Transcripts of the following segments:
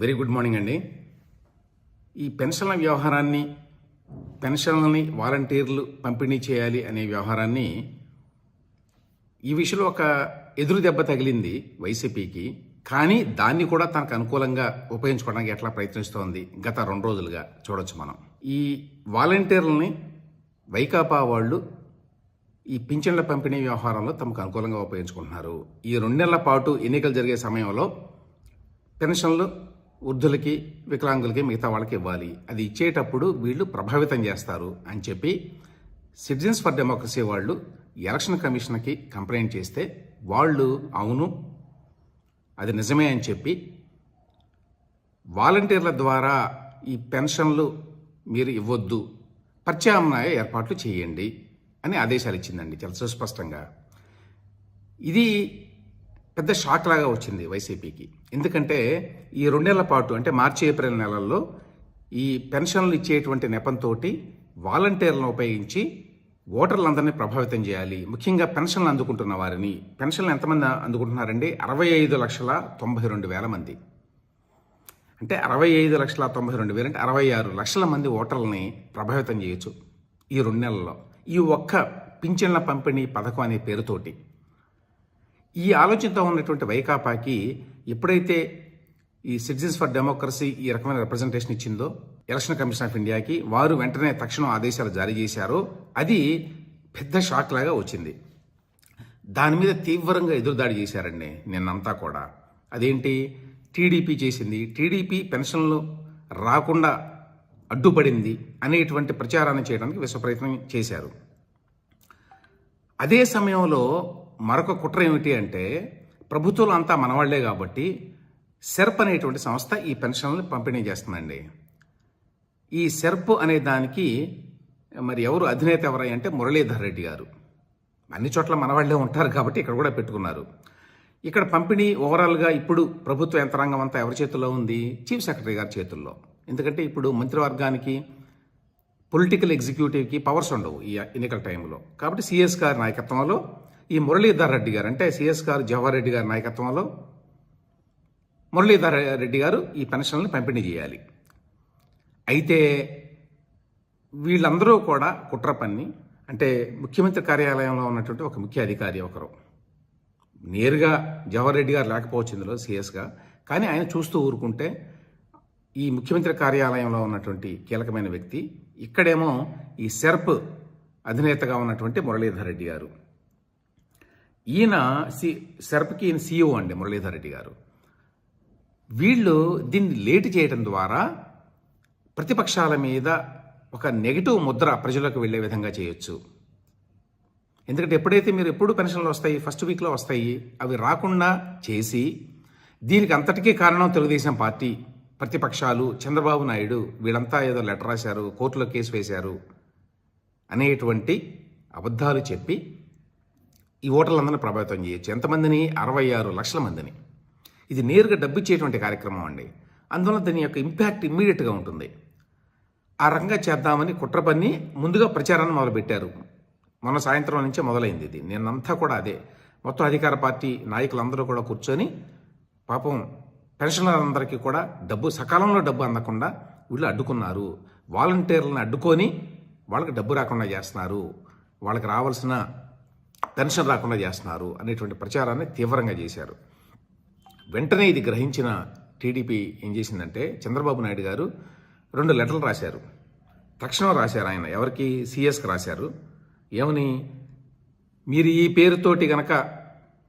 Very good morning అండి. ఈ పెన్షన్ల వ్యవహారాన్ని పెన్షన్లని వాలంటీర్లు పంపిణీ చేయాలి అనే వ్యవహారాన్ని ఈ విషయంలో ఒక ఎదురు దెబ్బ తగిలింది వైసీపీకి. కానీ దాన్ని కూడా తనకు అనుకూలంగా ఉపయోగించుకోవడానికి ఎట్లా ప్రయత్నిస్తోంది గత రెండు రోజులుగా చూడొచ్చు మనం. ఈ వాలంటీర్లని వైకాపా వాళ్ళు ఈ పింఛన్ల పంపిణీ వ్యవహారంలో తమకు అనుకూలంగా ఉపయోగించుకుంటున్నారు. ఈ రెండు నెలల పాటు ఎన్నికలు జరిగే సమయంలో పెన్షన్లు వృద్ధులకి వికలాంగులకి మిగతా వాళ్ళకి ఇవ్వాలి. అది ఇచ్చేటప్పుడు వీళ్ళు ప్రభావితం చేస్తారు అని చెప్పి సిటిజన్స్ ఫర్ డెమోక్రసీ వాళ్ళు ఎలక్షన్ కమిషన్కి కంప్లైంట్ చేస్తే వాళ్ళు అవును అది నిజమే అని చెప్పి వాలంటీర్ల ద్వారా ఈ పెన్షన్లు మీరు ఇవ్వద్దు ప్రత్యామ్నాయ ఏర్పాట్లు చేయండి అని ఆదేశాలు ఇచ్చిందండి చాలా సుస్పష్టంగా ఇది పెద్ద షాక్ లాగా వచ్చింది వైసీపీకి. ఎందుకంటే ఈ రెండేళ్ళ పాటు అంటే మార్చి ఏప్రిల్ నెలల్లో ఈ పెన్షన్లు ఇచ్చేటువంటి నెపంతో వాలంటీర్లను ఉపయోగించి ఓటర్లందరినీ ప్రభావితం చేయాలి. ముఖ్యంగా పెన్షన్లు అందుకుంటున్న వారిని. పెన్షన్లు ఎంతమంది అందుకుంటున్నారండి? అరవై ఐదు లక్షల తొంభై రెండు వేల మంది. అంటే అరవై ఐదు లక్షల తొంభై రెండు వేలు అంటే అరవై ఆరు లక్షల మంది ఓటర్లని ప్రభావితం చేయొచ్చు ఈ రెండు నెలల్లో. ఈ ఒక్క పింఛన్ల పంపిణీ పథకం అనే పేరుతోటి. ఈ ఆలోచనతో ఉన్నటువంటి వైకాపాకి ఎప్పుడైతే ఈ సిటిజన్స్ ఫర్ డెమోక్రసీ ఈ రకమైన రిప్రజెంటేషన్ ఇచ్చిందో ఎలక్షన్ కమిషన్ ఆఫ్ ఇండియాకి వారు వెంటనే తక్షణం ఆదేశాలు జారీ చేశారో. అది పెద్ద షాక్ లాగా వచ్చింది. దాని మీద తీవ్రంగా ఎదురుదాడి చేశారండి నిన్నంతా కూడా. అదేంటి? టీడీపీ చేసింది. టీడీపీ పెన్షన్లు రాకుండా అడ్డుపడింది అనేటువంటి ప్రచారాన్ని చేయడానికి విశ్వప్రయత్నం చేశారు. అదే సమయంలో మరొక కుట్ర ఏమిటి అంటే ప్రభుత్వం అంతా మనవాళ్ళే కాబట్టి సెర్ప్ అనేటువంటి సంస్థ ఈ పెన్షన్లను పంపిణీ చేస్తుందండి. ఈ సెర్ప్ అనే దానికి మరి ఎవరు అధినేత ఎవరై అంటే మురళీధర్ రెడ్డి గారు. అన్ని చోట్ల మనవాళ్ళే ఉంటారు కాబట్టి ఇక్కడ కూడా పెట్టుకున్నారు. ఇక్కడ పంపిణీ ఓవరాల్గా ఇప్పుడు ప్రభుత్వ యంత్రాంగం అంతా ఎవరి చేతుల్లో ఉంది? చీఫ్ సెక్రటరీ గారి చేతుల్లో. ఎందుకంటే ఇప్పుడు మంత్రివర్గానికి పొలిటికల్ ఎగ్జిక్యూటివ్కి పవర్స్ ఉండవు ఈ ఎన్నికల టైంలో. కాబట్టి సిఎస్ గారి నాయకత్వంలో ఈ మురళీధర్ రెడ్డి గారు అంటే సిఎస్ గారు జవహర్ రెడ్డి గారి నాయకత్వంలో మురళీధర్ రెడ్డి గారు ఈ పెన్షన్లను పంపిణీ చేయాలి. అయితే వీళ్ళందరూ కూడా కుట్ర పన్ని అంటే ముఖ్యమంత్రి కార్యాలయంలో ఉన్నటువంటి ఒక ముఖ్య అధికారి ఒకరు. నేరుగా జవహర్ రెడ్డి గారు లేకపోవచ్చు ఇందులో సీఎస్గా కానీ ఆయన చూస్తూ ఊరుకుంటే ఈ ముఖ్యమంత్రి కార్యాలయంలో ఉన్నటువంటి కీలకమైన వ్యక్తి ఇక్కడేమో ఈ సెర్ప్ అధినేతగా ఉన్నటువంటి మురళీధర్ రెడ్డి గారు. ఈయన సి సెర్ప్కి ఈయన సీఈఓ అండి మురళీధర్ రెడ్డి గారు. వీళ్ళు దీన్ని లేటు చేయడం ద్వారా ప్రతిపక్షాల మీద ఒక నెగిటివ్ ముద్ర ప్రజలకు వెళ్ళే విధంగా చేయొచ్చు. ఎందుకంటే ఎప్పుడైతే మీరు ఎప్పుడు పెన్షన్లు వస్తాయి ఫస్ట్ వీక్లో వస్తాయి అవి రాకుండా చేసి దీనికి అంతటికీ కారణం తెలుగుదేశం పార్టీ ప్రతిపక్షాలు. చంద్రబాబు నాయుడు వీళ్ళంతా ఏదో లెటర్ రాశారు కోర్టులో కేసు వేశారు అనేటువంటి అబద్ధాలు చెప్పి ఈ ఓటర్లందరినీ ప్రభావితం చేయొచ్చు. ఎంతమందిని? అరవై ఆరు లక్షల మందిని. ఇది నేరుగా డబ్బు ఇచ్చేటువంటి కార్యక్రమం అండి. అందువల్ల దీని యొక్క ఇంపాక్ట్ ఇమ్మీడియట్గా ఉంటుంది. ఆ రకంగా చేద్దామని కుట్ర పన్ని ముందుగా ప్రచారాన్ని మొదలుపెట్టారు. మొన్న సాయంత్రం నుంచే మొదలైంది ఇది. నిన్నంతా కూడా అదే. మొత్తం అధికార పార్టీ నాయకులందరూ కూడా కూర్చొని పాపం పెన్షనర్లందరికీ కూడా డబ్బు సకాలంలో డబ్బు అందకుండా వీళ్ళు అడ్డుకున్నారు. వాలంటీర్లను అడ్డుకొని వాళ్ళకి డబ్బు రాకుండా చేస్తున్నారు. వాళ్ళకి రావాల్సిన పెన్షన్ రాకుండా చేస్తున్నారు అనేటువంటి ప్రచారాన్ని తీవ్రంగా చేశారు. వెంటనే ఇది గ్రహించిన టీడీపీ ఏం చేసిందంటే చంద్రబాబు నాయుడు గారు రెండు లెటర్లు రాశారు. తక్షణం రాశారు ఆయన. ఎవరికి? సిఎస్కి రాశారు. ఏమని? మీరు ఈ పేరుతోటి గనక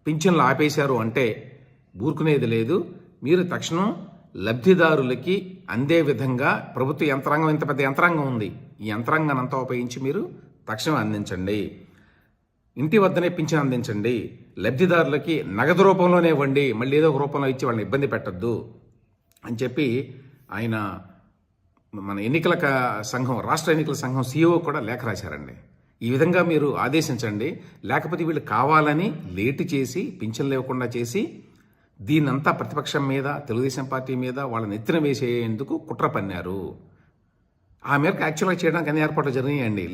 పింఛన్లు ఆపేశారు అంటే ఊరుకునేది లేదు. మీరు తక్షణం లబ్ధిదారులకి అందే విధంగా ప్రభుత్వ యంత్రాంగం ఇంత పెద్ద యంత్రాంగం ఉంది. ఈ యంత్రాంగాన్ని అంతా ఉపయోగించి మీరు తక్షణం అందించండి. ఇంటి వద్దనే పింఛన్ అందించండి. లబ్ధిదారులకి నగదు రూపంలోనే ఇవ్వండి. మళ్ళీ ఏదో ఒక రూపంలో ఇచ్చి వాళ్ళని ఇబ్బంది పెట్టద్దు అని చెప్పి ఆయన మన ఎన్నికల సంఘం రాష్ట్ర ఎన్నికల సంఘం సీఈఓ కూడా లేఖ రాశారండి. ఈ విధంగా మీరు ఆదేశించండి. లేకపోతే వీళ్ళు కావాలని లేటు చేసి పింఛన్లు ఇవ్వకుండా చేసి దీన్నంతా ప్రతిపక్షం మీద తెలుగుదేశం పార్టీ మీద వాళ్ళని ఎత్తిన వేసేందుకు కుట్ర పన్నారు. ఆ మేరకు యాక్చువల్గా చేయడానికి అన్ని ఏర్పాట్లు జరిగాయండి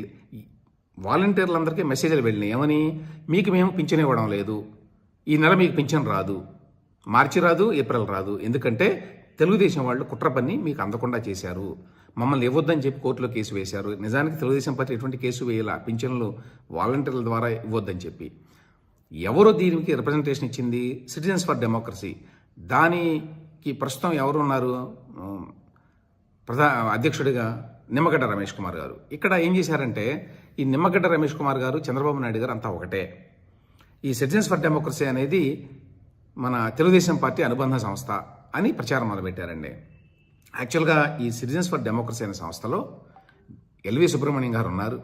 వాలంటీర్లందరికీ మెసేజ్లు వెళ్ళినాయి. ఏమని? మీకు మేము పింఛన్ ఇవ్వడం లేదు. ఈ నెల మీకు పింఛన్ రాదు. మార్చి రాదు ఏప్రిల్ రాదు. ఎందుకంటే తెలుగుదేశం వాళ్ళు కుట్ర పని మీకు అందకుండా చేశారు. మమ్మల్ని ఇవ్వద్దని చెప్పి కోర్టులో కేసు వేశారు. నిజానికి తెలుగుదేశం పార్టీ ఎటువంటి కేసు వేయాల? పింఛన్లు వాలంటీర్ల ద్వారా ఇవ్వద్దని చెప్పి. ఎవరు దీనికి రిప్రజెంటేషన్ ఇచ్చింది? సిటిజన్స్ ఫర్ డెమోక్రసీ దానికి ప్రస్తుతం ఎవరు ఉన్నారు ప్రధా అధ్యక్షుడిగా నిమ్మగడ్డ రమేష్ కుమార్ గారు. ఇక్కడ ఏం చేశారంటే ఈ నిమ్మగడ్డ రమేష్ కుమార్ గారు చంద్రబాబు నాయుడు గారు అంతా ఒకటే. ఈ సిటిజన్స్ ఫర్ డెమోక్రసీ అనేది మన తెలుగుదేశం పార్టీ అనుబంధ సంస్థ అని ప్రచారం మొదలుపెట్టారండి. యాక్చువల్గా ఈ సిటిజన్స్ ఫర్ డెమోక్రసీ అనే సంస్థలో ఎల్వి సుబ్రహ్మణ్యం గారు ఉన్నారు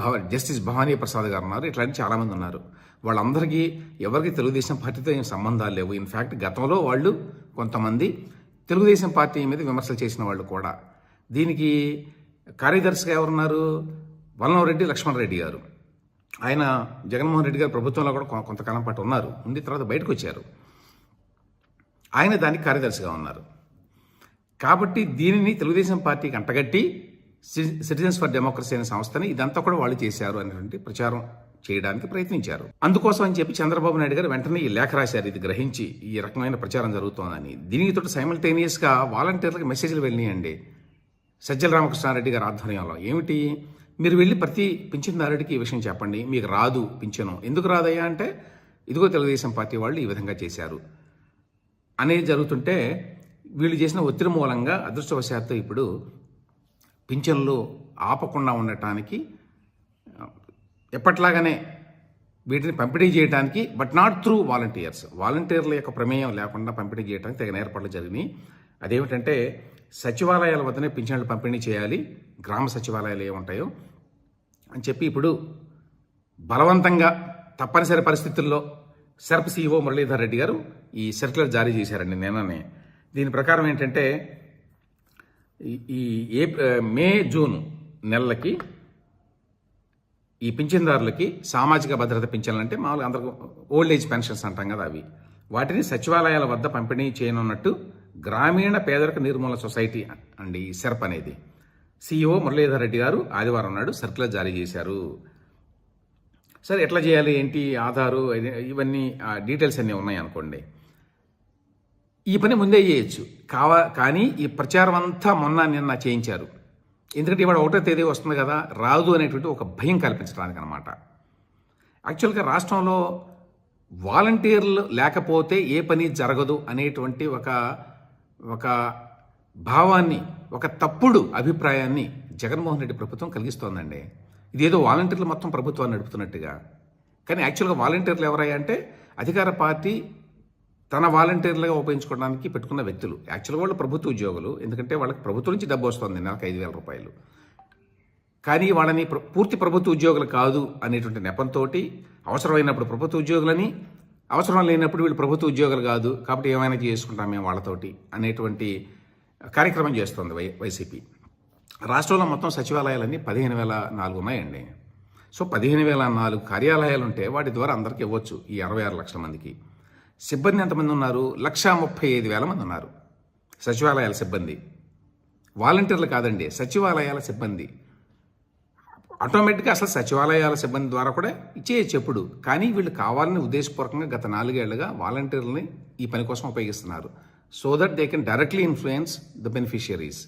భవ జస్టిస్ భవానీ ప్రసాద్ గారు ఉన్నారు ఇట్లాంటి చాలామంది ఉన్నారు. వాళ్ళందరికీ ఎవరికి తెలుగుదేశం పార్టీతో ఏం సంబంధాలు లేవు. ఇన్ఫ్యాక్ట్ గతంలో వాళ్ళు కొంతమంది తెలుగుదేశం పార్టీ మీద విమర్శలు చేసిన వాళ్ళు కూడా. దీనికి కార్యదర్శిగా ఎవరున్నారు? వల్లంరెడ్డి లక్ష్మణ్ రెడ్డి గారు. ఆయన జగన్మోహన్ రెడ్డి గారు ప్రభుత్వంలో కూడా కొంతకాలం పాటు ఉన్నారు. ఉండి తర్వాత బయటకు వచ్చారు ఆయన దానికి కార్యదర్శిగా ఉన్నారు. కాబట్టి దీనిని తెలుగుదేశం పార్టీకి అంటగట్టి సి- సిటిజన్స్ ఫర్ డెమోక్రసీ అనే సంస్థని ఇదంతా కూడా వాళ్ళు చేశారు అనేటువంటి ప్రచారం చేయడానికి ప్రయత్నించారు. అందుకోసం అని చెప్పి చంద్రబాబు నాయుడు గారు వెంటనే ఈ లేఖ రాశారు. ఇది గ్రహించి ఈ రకమైన ప్రచారం జరుగుతోందని. దీనికి తోటి సైమల్టేనియస్గా వాలంటీర్లకు మెసేజ్లు వెళ్ళినాయండి. సజ్జల రామకృష్ణారెడ్డి గారి ఆధ్వర్యంలో. ఏమిటి? మీరు వెళ్ళి ప్రతి పింఛన్దారుడికి ఈ విషయం చెప్పండి. మీకు రాదు పింఛను. ఎందుకు రాదయ్యా అంటే ఇదిగో తెలుగుదేశం పార్టీ వాళ్ళు ఈ విధంగా చేశారు. అనేది జరుగుతుంటే వీళ్ళు చేసిన ఒత్తిడి మూలంగా అదృష్టవశాత్తు ఇప్పుడు పింఛన్లు ఆపకుండా ఉండటానికి ఎప్పట్లాగానే వీటిని పంపిణీ చేయడానికి బట్ నాట్ త్రూ వాలంటీర్స్ వాలంటీర్ల యొక్క ప్రమేయం లేకుండా పంపిణీ చేయడానికి తగిన ఏర్పాట్లు జరిగినాయి. అదేమిటంటే సచివాలయాల వద్దనే పింఛన్లు పంపిణీ చేయాలి. గ్రామ సచివాలయాలు ఏముంటాయో అని చెప్పి ఇప్పుడు బలవంతంగా తప్పనిసరి పరిస్థితుల్లో సెర్ప్ సిఇఓ మురళీధర్ రెడ్డి గారు ఈ సర్క్యులర్ జారీ చేశారండి నిన్ననే. దీని ప్రకారం ఏంటంటే ఈ- ఏ మే జూన్ నెలలకి ఈ పింఛన్దారులకి సామాజిక భద్రత పింఛన్లు అంటే మామూలుగా అందరికి ఓల్డ్ ఏజ్ పెన్షన్స్ అంటాం కదా అవి. వాటిని సచివాలయాల వద్ద పంపిణీ చేయనున్నట్టు గ్రామీణ పేదరిక నిర్మూలన సొసైటీ అండి ఈ సెర్ప్ అనేది. సిఇఓ మురళీధర్ రెడ్డి గారు ఆదివారం నాడు సర్కులర్ జారీ చేశారు. సరే ఎట్లా చేయాలి? ఏంటి? ఆధారు ఇవన్నీ ఆ డీటెయిల్స్ అన్నీ ఉన్నాయి అనుకోండి. ఈ పని ముందే చేయొచ్చు. కావా కానీ ఈ ప్రచారం అంతా మొన్న నిన్న చేయించారు. ఎందుకంటే ఇవాళ ఒకటో తేదీ వస్తుంది కదా రాదు అనేటువంటి ఒక భయం కల్పించడానికి అనమాట యాక్చువల్గా రాష్ట్రంలో వాలంటీర్లు లేకపోతే ఏ పని జరగదు అనేటువంటి ఒక ఒక భావాన్ని ఒక తప్పుడు అభిప్రాయాన్ని జగన్మోహన్ రెడ్డి ప్రభుత్వం కలిగిస్తోందండి. ఇదేదో వాలంటీర్లు మొత్తం ప్రభుత్వాన్ని నడుపుతున్నట్టుగా. కానీ యాక్చువల్గా వాలంటీర్లు ఎవరయ్యా అంటే అధికార పార్టీ తన వాలంటీర్లుగా ఉపయోగించుకోవడానికి పెట్టుకున్న వ్యక్తులు. యాక్చువల్గా వాళ్ళు ప్రభుత్వ ఉద్యోగులు ఎందుకంటే వాళ్ళకి ప్రభుత్వం నుంచి డబ్బు వస్తుంది నాకు ఐదు వేల రూపాయలు. కానీ వాళ్ళని పూర్తి ప్రభుత్వ ఉద్యోగులు కాదు అనేటువంటి నెపంతో అవసరమైనప్పుడు ప్రభుత్వ ఉద్యోగులని అవసరం లేనప్పుడు వీళ్ళు ప్రభుత్వ ఉద్యోగులు కాదు కాబట్టి ఏమైనా చేసుకుంటాం మేము వాళ్ళతోటి అనేటువంటి కార్యక్రమం చేస్తుంది వై వైసీపీ. రాష్ట్రంలో మొత్తం సచివాలయాలన్నీ పదిహేను వేల నాలుగు ఉన్నాయండి. సో పదిహేను వేల నాలుగు కార్యాలయాలు ఉంటే వాటి ద్వారా అందరికీ ఇవ్వచ్చు ఈ అరవై ఆరు లక్షల మందికి. సిబ్బంది ఎంతమంది ఉన్నారు? లక్షా ముప్పై ఐదు వేల మంది ఉన్నారు. సచివాలయాల సిబ్బంది. వాలంటీర్లు కాదండి సచివాలయాల సిబ్బంది. ఆటోమేటిక్గా అసలు సచివాలయాల సిబ్బంది ద్వారా కూడా ఇచ్చేయచ్చు ఎప్పుడు. కానీ వీళ్ళు కావాలని ఉద్దేశపూర్వకంగా గత నాలుగేళ్ళుగా వాలంటీర్లని ఈ పని కోసం ఉపయోగిస్తున్నారు. So that they can directly influence the beneficiaries